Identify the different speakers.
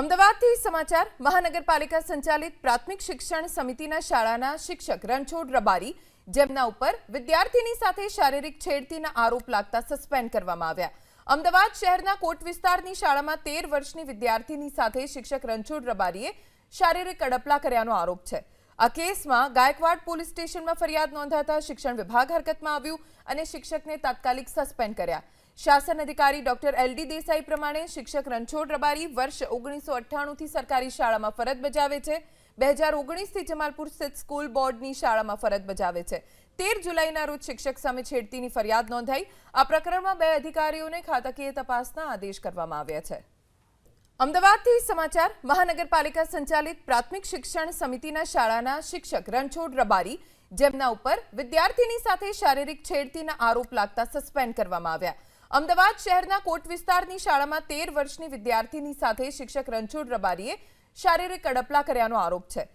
Speaker 1: અમદાવાદથી સમાચાર, મહાનગરપાલિકા સંચાલિત પ્રાથમિક શિક્ષણ સમિતિના શાળાના શિક્ષક રણછોડ રબારી જેમના ઉપર વિદ્યાર્થીની સાથે શારીરિક છેડતીના આરોપ લાગતા સસ્પેન્ડ કરવામાં આવ્યા. અમદાવાદ શહેરના કોટ વિસ્તારની શાળામાં તેર વર્ષની વિદ્યાર્થીની સાથે શિક્ષક રણછોડ રબારીએ શારીરિક અડપલા કર્યાનો આરોપ છે. આ કેસમાં ગાયકવાડ પોલીસ સ્ટેશનમાં ફરિયાદ નોંધાતા શિક્ષણ વિભાગ હરકતમાં આવ્યું અને શિક્ષકને તાત્કાલિક સસ્પેન્ડ કર્યા. શાસન અધિકારી ડોક્ટર એલડી દેસાઈ પ્રમાણે શિક્ષક રણછોડ રબારી વર્ષ ઓગણીસો અઠ્ઠાણુંથી સરકારી શાળામાં ફરજ બજાવે છે. બે હજાર ઓગણીસથી જમાલપુર સ્થિત સ્કૂલ બોર્ડની શાળામાં ફરજ બજાવે છે. તેર જુલાઈના રોજ શિક્ષક સામે છેડતીની ફરિયાદ નોંધાઈ. આ પ્રકરણમાં બે અધિકારીઓને ખાતાકીય તપાસના આદેશ કરવામાં આવ્યા છે. અમદાવાદથી સમાચાર, મહાનગરપાલિકા સંચાલિત પ્રાથમિક શિક્ષણ સમિતિના શાળાના શિક્ષક રણછોડ રબારી, જેમના ઉપર વિદ્યાર્થીની સાથે શારીરિક છેડતીના આરોપ લાગતા સસ્પેન્ડ કરવામાં આવ્યા. અમદાવાદ શહેરના કોટ વિસ્તારની શાળામાં તેર વર્ષની વિદ્યાર્થીની સાથે શિક્ષક રણછોડ રબારીએ શારીરિક અડપલા કર્યાનો આરોપ છે.